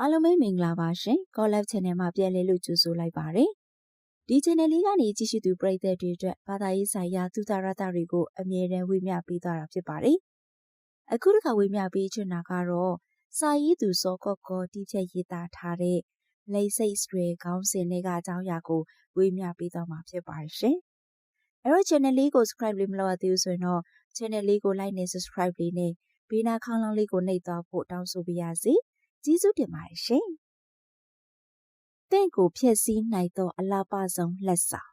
အားလုံးပဲမင်္ဂလာပါရှင် Call Live Channel မှာပြန်လည်လို့ကြိုဆိုလိုက်ပါရစေ။ဒီ channel လေးကနေကြည့်ရှုသူပရိသတ်တွေအတွက်ဘာသာရေးဆိုင်ရာသုတရတတွေကိုအမြဲတမ်းဝေမျှပေးသွားတာဖြစ်ပါတယ်။အခုတစ်ခါဝေမျှပေးချင်တာကတော့စာရေးသူစောကော့ကောတီးဖြတ်ရေးသားထားတဲ့လိမ့်စိတ်စတွေခေါင်းစဉ်တွေကအကြောင်းအရာကိုဝေမျှပေးသွားမှာဖြစ်ပါတယ်ရှင်။အဲ့တော့ channel လေးကို subscribe လေးမလုပ်ရသေးဘူးဆိုရင်တော့ channel လေးကို like နဲ့ subscribe လေးနဲ့ဘေးနားခေါင်းလောင်းလေးကိုနှိပ်သွားဖို့တောင်းဆိုပါရစေ။ ကျေးဇူးတင်ပါတယ်ရှင်။တင့်ကိုဖျက်ဆီးနိုင်သော အလားပါဆုံးလက်ဆောင်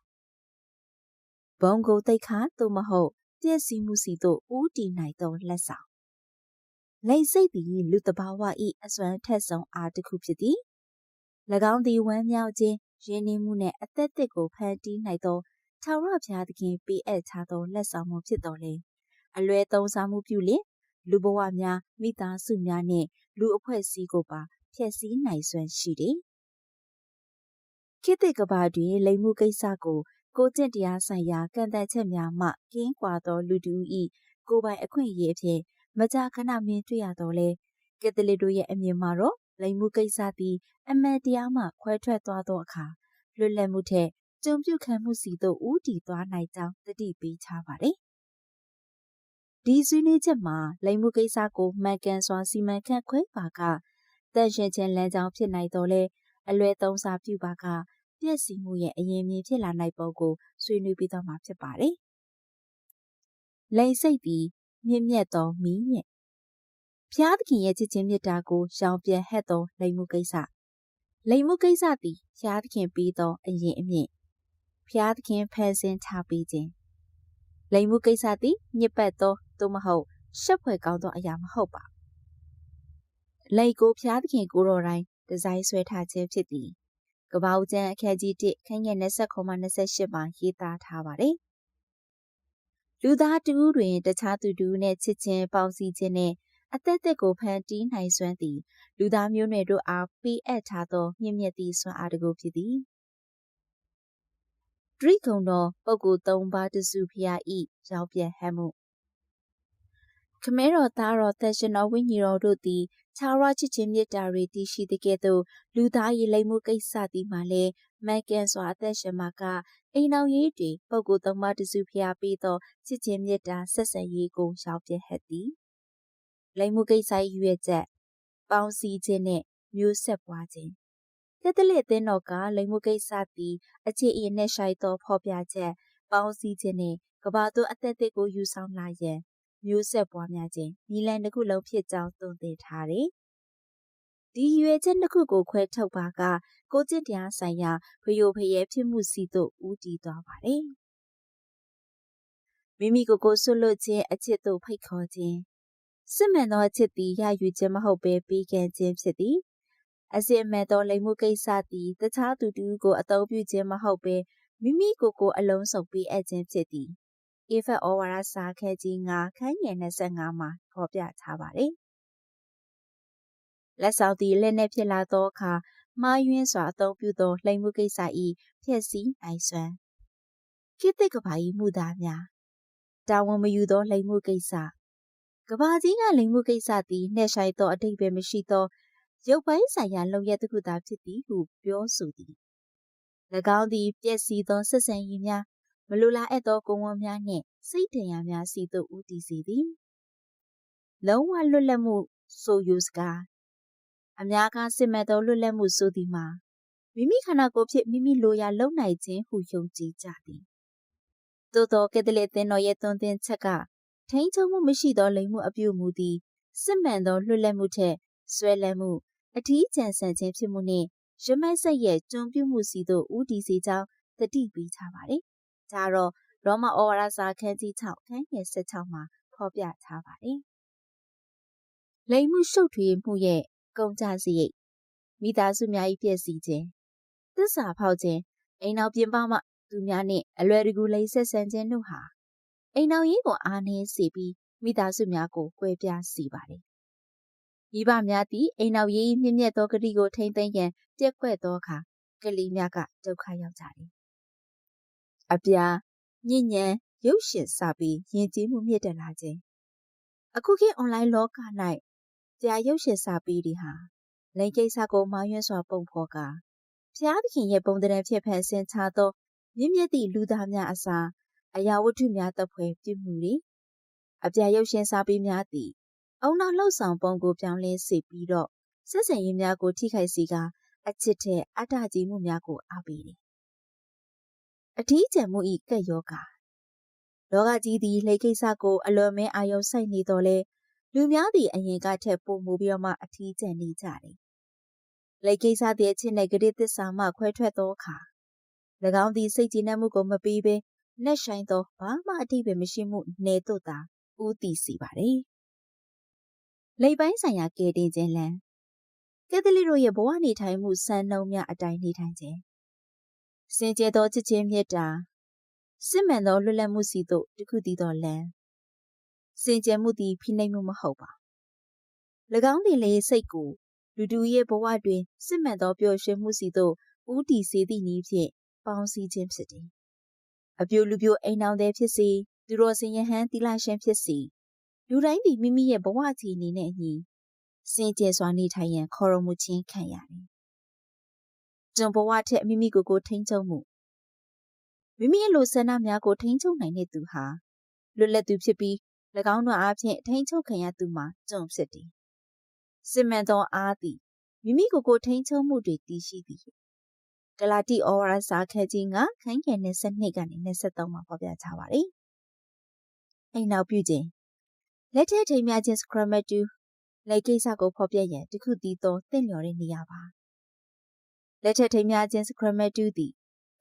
ဘုံကိုတိတ်ခါသို့မဟုတ်ပြည့်စည်မှုစီသို့ဦးတည်နိုင်သောလက်ဆောင်လိတ်စိတ်သည်လူတဘာဝ၏အစွမ်းထက်ဆုံးအားတစ်ခုဖြစ်သည်၎င်းသည်ဝမ်းမြောက်ခြင်းရင်းနှီးမှုနှင့်အသက်သစ်ကိုဖန်တီးနိုင်သောထာဝရဘုရားသခင်ပေးအပ်ချသောလက်ဆောင်မှုဖြစ်တော်လေအလွယ်သုံးစားမှုပြုလျင်လူဘဝများမိသားစုများနှင့် လူအဖွဲ့အစည်းကိုပါဖျက်ဆီးနိုင်စွမ်းရှိတယ်။ခေတ်သစ်ကဘာတွင်လိမ်မှုကိစ္စကိုကိုကျင့်တရားဆိုင်ရာကန့်သတ်ချက်များမှကင်းကွာသောလူတူ၏ကိုပိုင်အခွင့်အရေးအဖြစ်မကြာခဏမြင်တွေ့ရတော့လေကက်သလစ်တို့ရဲ့အမြင်မှာတော့လိမ်မှုကိစ္စသည်အမှန်တရားမှခွဲထွက်သွားသောအခါလွတ်လပ်မှုထက်ကြုံပြုခံမှုစီသို့ဦးတည်သွားနိုင်ကြောင်းတတိပေးချပါတယ် ဒီဆွေးနွေးချက်မှာလိမ်မှုကိစ္စကိုမှန်ကန်စွာစီမံခန့်ခွဲပါကတန့်ရှင်းခြင်းလမ်းကြောင်းဖြစ်နိုင်တော်လဲအလွယ်သုံးစားပြုပါကပြည့်စည်မှုရဲ့အရင်မြင်ဖြစ်လာနိုင်ပုံကိုဆွေးနွေးပြီးတော့မှာဖြစ်ပါတယ်။လိမ်စိတ်ပြီးမြင့်မြတ်သောမီးမြင့်ဖျားသခင်ရဲ့ချစ်ချင်းမြတ်တာကိုရှောင်ပြန်ဟဲ့သောလိမ်မှုကိစ္စလိမ်မှုကိစ္စသည်ဖျားသခင်ပြီးသောအရင်အမြင့်ဖျားသခင်ဖန်ဆင်းထားပြီးခြင်းလိမ်မှုကိစ္စသည်ညစ်ပတ်သော သို့မဟုတ်ရှက်ဖွယ်ကောင်းသောအရာမဟုတ်ပါလိတ်ကိုဖျားသခင်ကိုတော်တိုင်းဒီဇိုင်းဆွဲထားခြင်းဖြစ်သည်ကပောက်ကျန်အခက်ကြီး1ခန်းငယ်29မှ28မှာရေးသားထားပါတယ်လူသားတူးတွင်တခြားသူတူးနဲ့ချစ်ချင်းပေါင်းစည်းခြင်းနဲ့အသက်သက်ကိုဖန်တီးနိုင်စွမ်းသည်လူသားမျိုးနွယ်တို့အားပေးအပ်ထားသောမြင့်မြတ်သည့်စွမ်းအားတကူဖြစ်သည်ဒရိကုံတော်ပုဂ္ဂိုလ်၃ပါးတစုဖျားဤရောက်ပြဟမ်းမှု ခမဲတော်သားတော်သက်ရှင်တော်ဝိညာဉ်တော်တို့သည်ခြားရချစ်ခြင်းမြတ်တာတွေတည်ရှိတဲ့ကဲ့သို့လူသား၏လိမ်မှုကိစ္စသည်မှလည်းမန်ကန်စွာအသက်ရှင်မှာကအိမ်တော်ရေးတွေပုဂ္ဂိုလ်သုံးပါးတစုဖျားပြီးသောချစ်ခြင်းမြတ်တာဆက်ဆံရေးကိုရောက်ပြဟက်သည်လိမ်မှုကိစ္စ၏ရွေချက်ပေါင်းစည်းခြင်းနှင့်မျိုးဆက်ပွားခြင်းကက်သလစ်အသင်းတော်ကလိမ်မှုကိစ္စသည်အခြေအရင်နဲ့ရှိုက်သောဖော်ပြချက်ပေါင်းစည်းခြင်းနှင့်ကဘာသို့အသက်တွေကိုယူဆောင်လာရန် မျိုးဆက်ပွားများခြင်းနီလန်တစ်ခုလုံးဖြစ်ကြောင်းသွန်သင်ထားတယ်။ဒီရွယ်ချက်တစ်ခုကိုခွဲထုတ်ပါကကိုကျင့်တရားဆိုင်ရာဖယိုဖယဲဖြစ်မှုစီသို့ဦးတည်သွားပါတယ်။မိမိကိုယ်ကိုဆွလွတ်ခြင်းအချစ်သို့ဖိတ်ခေါ်ခြင်းစစ်မှန်သောအချစ်သည်ရယူခြင်းမဟုတ်ဘဲပေးကမ်းခြင်းဖြစ်သည်။အစစ်အမှန်သောလိမ်မှုကိစ္စသည်တခြားသူတူကိုအသုံးပြုခြင်းမဟုတ်ဘဲမိမိကိုယ်ကိုအလုံးစုံပေးအပ်ခြင်းဖြစ်သည်။ အေဖက်ဩဝါဒစာခန်းကြီး9ခန်းငယ်25မှာဖော်ပြထားပါတယ်။လက်ဆောင်သည်လက်နဲ့ဖြစ်လာသောအခါမှားယွင်းစွာအသုံးပြုသောလှိမ်မှုကိစ္စ၏ဖြစ်စည်းနိုင်စွမ်းကိတိကဘာ၏မှုသားများတာဝန်မယူသောလိမ်မှုကိစ္စကဘာကြီးကလိမ်မှုကိစ္စသည်နှဲ့ဆိုင်သောအတိတ်ပဲမရှိသောရုပ်ပိုင်းဆိုင်ရာလုံရက်တစ်ခုသာဖြစ်သည်ဟုပြောဆိုသည်၎င်းသည်ပျက်စီးသောဆက်ဆံရေးများ မလိုလားအပ်သောကုန်းဝန်းများနှင့်စိတ်ထင်ရများစီသို့ဦးတည်စေသည်လုံးဝလွတ်လပ်မှုဆိုယူစကားအများကစစ်မှန်သောလွတ်လပ်မှုဆိုသည်မှာမိမိခန္ဓာကိုယ်ဖြင့်မိမိလိုရာလုံနိုင်ခြင်းဟုယုံကြည်ကြသည်သို့သောကက်သလစ်သင်းတော်ရဲ့သွန်သင်ချက်ကထိန်းချုပ်မှုမရှိသောလိမ်မှုအပြုအမူသည်စစ်မှန်သောလွတ်လပ်မှုထက်ဆွဲလန်းမှုအထီးကျန်ဆန်ခြင်းဖြစ်မှုနှင့်ရမိုက်ဆက်ရဲ့ကျွံပြုမှုစီသို့ဦးတည်စေကြောင်းတတိပေးထားပါတယ် ဒါတော့ရောမဩဝါဒစာခန်းကြီး6ခန်းငယ်16မှာဖော်ပြထားပါတယ်။လိမ်မှုရှုပ်ထွေးမှုရဲ့ကုန်ကြစရိတ်မိသားစုများ၏ပြည့်စည်ခြင်းသစ္စာဖောက်ခြင်းအိမ်နောက်ပြင်ပမှသူများနှင့်အလွယ်တကူလိမ်ဆက်ဆံခြင်းတို့ဟာအိမ်နောက်ရေးကိုအားနည်းစေပြီးမိသားစုများကိုကွဲပြားစေပါတယ်။မိဘများသည်အိမ်နောက်ရေးမြင့်မြတ်သောဂတိကိုထိမ့်သိမ်းရန်ပြက်ကွက်သောအခါကလေးများကဒုက္ခရောက်ကြတယ် အပြာညဉ့်ညံရုပ်ရှင်စာပြီးယဉ်ကျေးမှုမြင့်တက်လာခြင်းအခုခေတ် online လောက၌တရားရုပ်ရှင်စာပြီးတွေဟာလိန်ကိစ္စကိုမာရွံ့စွာပုံဖော်ကာဖျားသခင်ရဲ့ပုံတံဖြစ်ဖန်ဆင်းချသောမြင့်မြတ်သည့်လူသားများအစာအရာဝတ္ထုများတပ်ဖွဲ့ပြုမှုတွေအပြရုပ်ရှင်စာပေများသည်အုံနောက်လှုပ်ဆောင်ပုံကိုပြောင်းလဲစေပြီးတော့ဆက်ဆံရေးများကိုထိခိုက်စေကာအချစ်တဲ့အတ္တကြီးမှုများကိုအားပေးတယ်။ အထီးကျန်မှုဤကက်ယောဂလောကကြီးသည်လိကိစ္စကိုအလွန်မဲအာယုံစိုက်နေတော့လဲလူများသည်အရင်ကထက်ပိုမိုပြီးတော့မှအထီးကျန်နေကြတယ်။လိကိစ္စသည်အချစ်နဲ့ဂရိသစ္စာမှခွဲထွက်သောအခါ၎င်းသည်စိတ်ကြည်နပ်မှုကိုမပြီးဘဲနှက်ဆိုင်သောဘာမှအတိပယ်မရှိမှုနေသို့သာဦးတည်စီပါတယ်။လိပ်ပိုင်းဆိုင်ရာကဲတင်ခြင်းလမ်းကက်သလစ်တို့ရဲ့ဘဝနေထိုင်မှုစံနှုန်းများအတိုင်းနေထိုင်ခြင်း စင်ကြယ်သောချစ်ချင်းမြတ်တာစစ်မှန်သောလွတ်လပ်မှုစီသို့တခုတည်းသောလမ်းစင်ကြယ်မှုသည်ဖိနှိပ်မှုမဟုတ်ပါ၎င်းသည်လေစိတ်ကိုလူတူရဲ့ဘဝတွင်စစ်မှန်သောပျော်ရွှင်မှုစီသို့ဦးတည်စေသည့်နည်းဖြင့်ပေါင်းစည်းခြင်းဖြစ်သည်အပြိုလူပြိုအိမ်အောင်တဲ့ဖြစ်စေသူတော်စင်ယဟန်တိလရှင်ဖြစ်စေလူတိုင်းသည်မိမိရဲ့ဘဝချီအနေနဲ့အညီစင်ကြယ်စွာနေထိုင်ရန်ခေါ်တော်မူခြင်းခံရတယ်။ ကျွန်ဘဝထက်မိမိကိုယ်ကိုထိန်းချုပ်မှုမိမိရဲ့လိုဆန္ဒများကိုထိန်းချုပ်နိုင်တဲ့သူဟာလွတ်လပ်သူဖြစ်ပြီး၎င်းတို့အားဖြင့်ထိန်းချုပ်ခံရသူမှာကျွန်ဖြစ်သည်။စစ်မှန်သောအားသည်မိမိကိုယ်ကိုထိန်းချုပ်မှုတွေတည်ရှိသည်။ဂလာတိဩဝါဒစာခန်းကြီးကခိုင်းငယ်22ကနေ23မှာဖော်ပြထားပါတယ်။အိမ်နောက်ပြုခြင်းလက်ထက်ထိမ်းများခြင်း scramble to လက်ကိစ္စကိုဖော်ပြရန်တခုတည်းသောတင့်လျော်တဲ့နေရာပါ လက်ထက်ထိမ်းများခြင်း scramble to သည်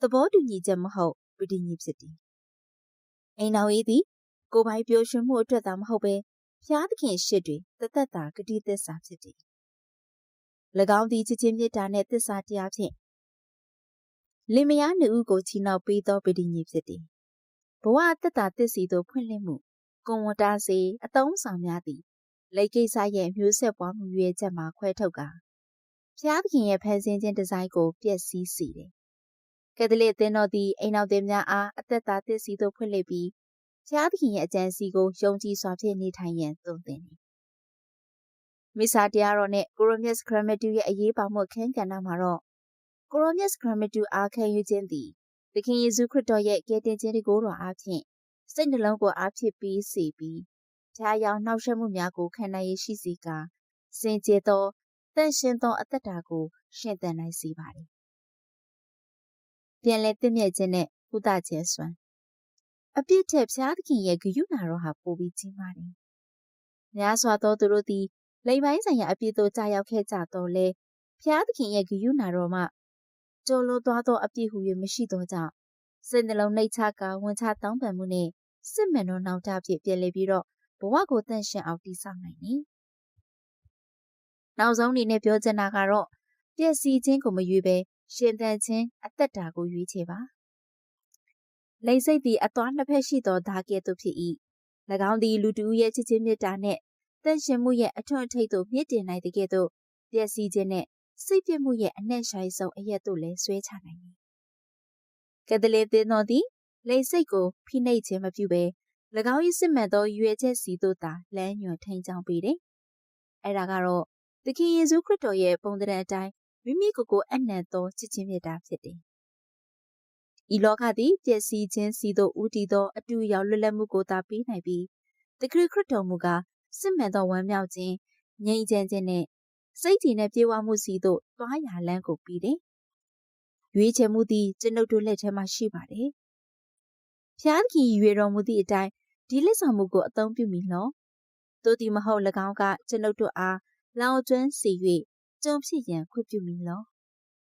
သဘောတူညီချက်မဟုတ်ပဋိညာဉ်ဖြစ်သည်အိမ်တော်၏သည်ကိုပိုင်ပျော်ရွှင်မှုအတွက်သာမဟုတ်ဘဲဖျားသခင်ရှစ်တွင်တသက်တာဂတိသစ္စာဖြစ်သည်၎င်းသည်ချစ်ချင်းမေတ္တာနှင့်သစ္စာတရားဖြင့်လင်မယားနှစ်ဦးကိုချီနှောက်ပေးသောပဋိညာဉ်ဖြစ်သည်ဘဝအသက်တာသစ္စီသို့ဖွင့်လှစ်မှုကွန်ဝတာစီအတုံးဆောင်များသည်လိတ်ကိစ္စရဲ့မျိုးဆက်ပွားမှုရွေးချက်မှာခွဲထုတ်က ဖျားသခင်ရဲ့ဖန်ဆင်းခြင်းဒီဇိုင်းကိုပျက်စီးစေတယ်။ကက်သလစ်သင်းတော်သည်အိမ်နောက်သည်များအားအသက်တာသစ်စီသို့ဖွင့်လှစ်ပြီးဖျားသခင်ရဲ့အကြံစီကိုယုံကြည်စွာဖြင့်နေထိုင်ရန်သုံးသင်တယ်။မိစာတရားတော်နဲ့ကိုရိုမီယက်စ်ဂရမတူရဲ့အရေးပါမှုအခန်းကဏ္ဍမှာတော့ကိုရိုမီယက်စ်ဂရမတူအားခံယူခြင်းသည်သခင်ယေရှုခရစ်တော်ရဲ့ကယ်တင်ခြင်းကိုတော်အားဖြင့်စိတ်နှလုံးကိုအားဖြစ်ပြီးစေပြီးဖျားယောင်နှောက်ယှက်မှုများကိုခံနိုင်ရရှိစေကာစင်ကြယ်သော တန့်ရှင်းသောအသက်တာကိုရှင်သန်နိုင်စေပါသည်။ပြန်လဲတင့်မြတ်ခြင်းနဲ့ကုသခြင်းစွမ်းအပြစ်ထက်ဖျားသခင်ရဲ့ဂရုဏာတော်ဟာပိုပြီးကြီးမားတယ်။များစွာသောသူတို့သည်လိမ်ပိုင်းဆိုင်ရာအပြစ်တို့ကြာရောက်ခဲ့ကြတော့လေဖျားသခင်ရဲ့ဂရုဏာတော်မှကြိုးလို့သွားသောအပြစ်ဟူ၍မရှိသောကြောင့်စိတ်နှလုံးနှိတ်ချကဝန်ချတောင်းပန်မှုနဲ့စစ်မှန်သောနောက်တာဖြစ်ပြည့်လေပြီးတော့ဘဝကိုတန့်ရှင်းအောင်တည်ဆောက်နိုင်တယ်။ နောက်ဆုံးအနေနဲ့ပြောချင်တာကတော့ပျက်စီးခြင်းကိုမရွေးဘဲရှင်သန်ခြင်းအသက်တာကိုရွေးချယ်ပါ။လိမ့်စိတ်သည်အသွားနှစ်ဖက်ရှိသောဓာကဲ့သို့ဖြစ်၏။၎င်းသည်လူတူရဲ့ချစ်ချင်းမေတ္တာနဲ့တန့်ရှင်းမှုရဲ့အထွတ်အထိပ်သို့မြင့်တင်နိုင်တဲ့ကဲ့သို့ပျက်စီးခြင်းနဲ့စိတ်ပြည့်မှုရဲ့အနှံ့ရှိုင်းဆုံးအရက်သို့လည်းဆွဲချနိုင်တယ်။ကက်သလစ်သင်းတော်သည်လိမ့်စိတ်ကိုဖိနှိပ်ခြင်းမပြုဘဲ၎င်း၏စစ်မှန်သောရွေချက်စီသို့သာလမ်းညွှန်ထိန်ချောင်းပေးတယ်။အဲ့ဒါကတော့ သခင်ယေရှုခရစ်တော်ရဲ့ပုံသဏ္ဍာန်အတိုင်းမိမိကိုယ်ကိုအနံ့သောချစ်ချင်းမြတ်တာဖြစ်တယ်။ဤလောကသည်ပျက်စီးခြင်းစီသို့ဦးတည်သောအတူရောက်လွတ်လပ်မှုကိုသာပေးနိုင်ပြီးတခရစ်ခရစ်တော်မူကားစစ်မှန်သောဝမ်းမြောက်ခြင်းငြိမ်းချမ်းခြင်းနဲ့စိတ်တည်နဲ့ပြေဝမှုစီသို့တွားရလန်းကိုပြီးတယ်။ရွေးချယ်မှုသည်ကျွန်ုပ်တို့လက်ထဲမှာရှိပါတယ်။ဖျားသခင်ရွေတော်မူသည့်အတိုင်းဒီလက်ဆောင်မှုကိုအသုံးပြုမိလောတို့သည်မဟုတ်၎င်းကကျွန်ုပ်တို့အား လောင်ကျွမ်းစီ၍ကြုံဖြစ်ရန်ခွင့်ပြုမိလော